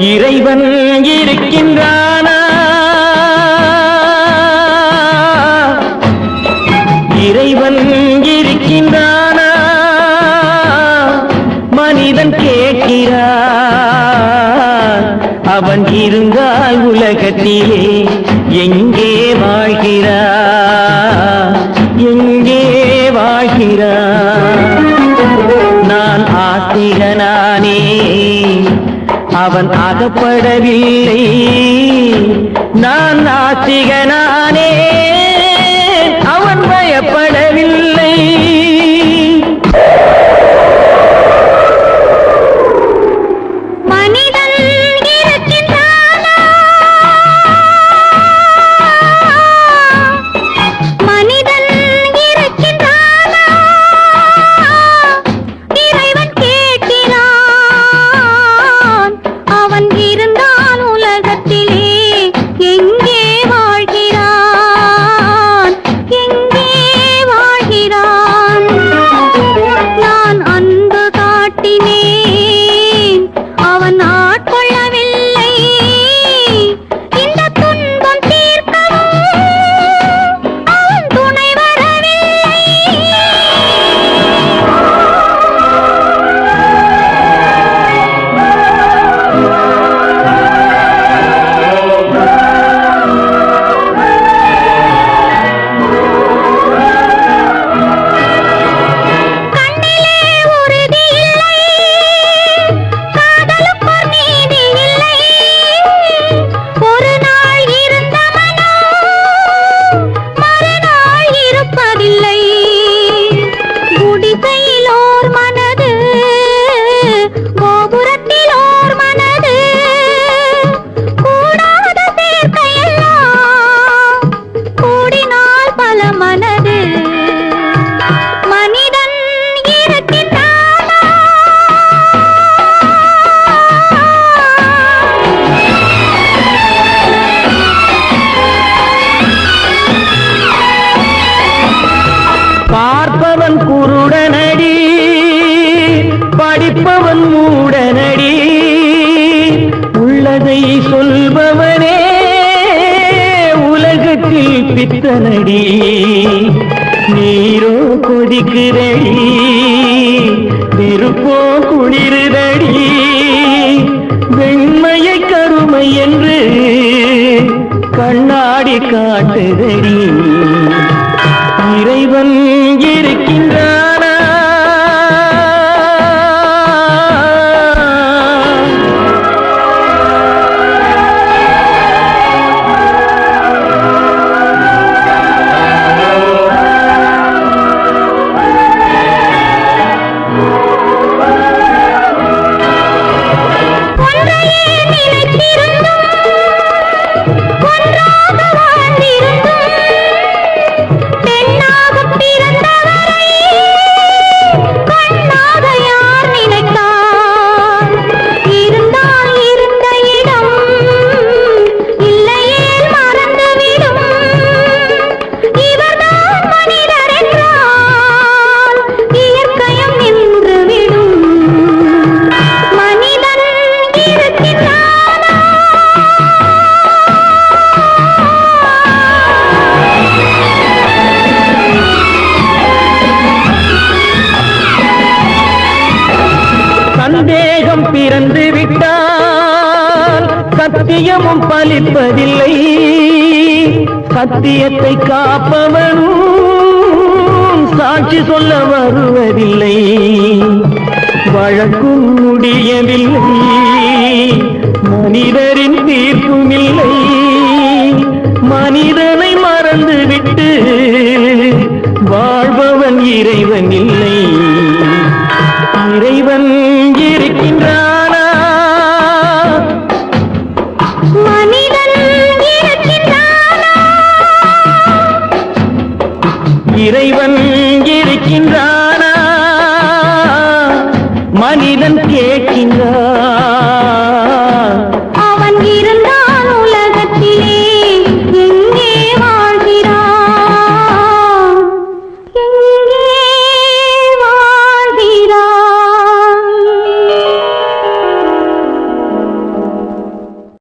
இறைவன் இருக்கின்றானா? இறைவன் இருக்கின்றானா? மனிதன் கேட்கிறான். அவன் இருந்தால் உலகத்திலே எங்கே வாழ்கிறான்? எங்கே வாழ்கிறான்? நான் ஆசிகனானே அவன் அகப்படவில்லை நான் நாத்திகனானே. அவன் பயப்படவில்லை. கேட்பவன் மூடனடி. உள்ளதை சொல்பவனே உலகத்தில் பித்தனடி. நீரோ கொதிக்குதடி நெருப்போ குளிருதடி. வெண்மையை கருமை என்று கண்ணாடி காட்டுதடி. சத்தியமும் பலிப்பதில்லை. சத்தியத்தை காப்பவனும் சாட்சி சொல்ல வருவதில்லை. வழக்கும் முடியவில்லை. மனிதரின் தீர்ப்பும் இல்லை மனிதனை மறந்துவிட்டு வாழ்பவன் இறைவன் இல்லை. இறைவன் கேட்கின்றார்.